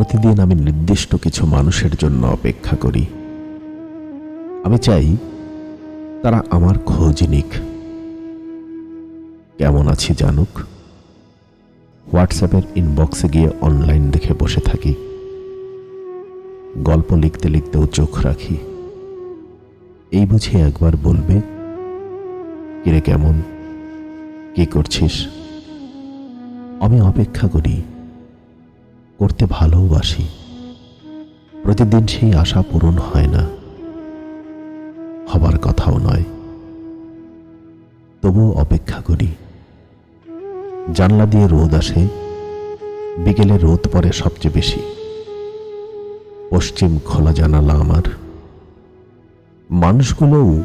প্রতিদিন আমি নির্দিষ্ট কিছু মানুষের জন্য অপেক্ষা করি। আমি চাই তারা আমার খোঁজ নিক। কেমন আছি জানুক? হোয়াটসঅ্যাপের ইনবক্সে গিয়ে অনলাইন দেখে বসে থাকি। গল্প লিখতে লিখতেও চোখ রাখি। এই বুঝে একবার বলবে, কিরে কেমন? কি করছিস? আমি অপেক্ষা করি। করতে ভালোবাসি। প্রতিদিন সেই আশা পূরণ হয় না। হবার কথাও নয়। তবুও অপেক্ষা করি। জানলা দিয়ে রোদ আসে। বিকেলে রোদ পড়ে সবচেয়ে বেশি। পশ্চিম খোলা জানালা আমার। মানুষগুলোও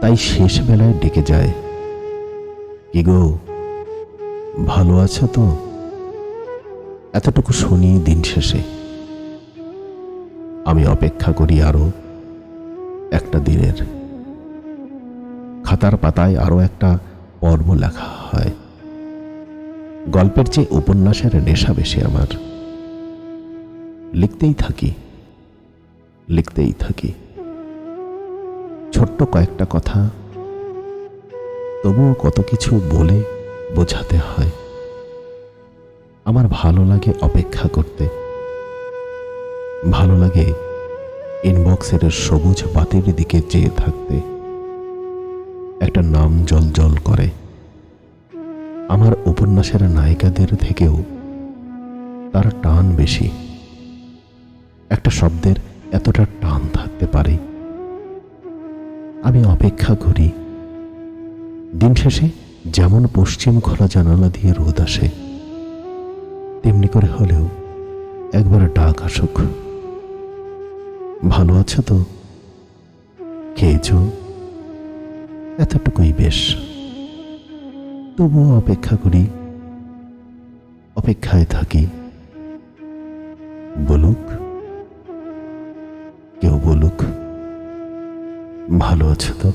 তাই শেষ বেলায় ডেকে যায়। কি গো, ভালো আছো তো? এতটুকু শুনি দিন শেষে। আমি অপেক্ষা করি আরও একটা দিনের। খাতার পাতায় আরও একটা পর্ব লেখা হয়। গল্পের চেয়ে উপন্যাসের নেশা বেশি আমার। লিখতেই থাকি লিখতেই থাকি। ছোট্ট কয়েকটা কথা, তবুও কত কিছু বলে বোঝাতে হয়। আমার ভালো লাগে অপেক্ষা করতে। ভালো লাগে ইনবক্সের সবুজ বাতির দিকে চেয়ে থাকতে। একটা নাম জল জল করে। আমার উপন্যাসের নায়িকাদের থেকেও তার টান বেশি। একটা শব্দের এতটা টান থাকতে পারে। আমি অপেক্ষা করি। দিন শেষে যেমন পশ্চিম খোলা জানালা দিয়ে রোদ আসে তেমনি করে হলেও একবার ডাক আসুক। ভালো আছো তো? খেয়েছ? এতটুকুই বেশ। তবুও অপেক্ষা করি। অপেক্ষায় থাকি। বলুক, কেউ বলুক, ভালো আছো তো?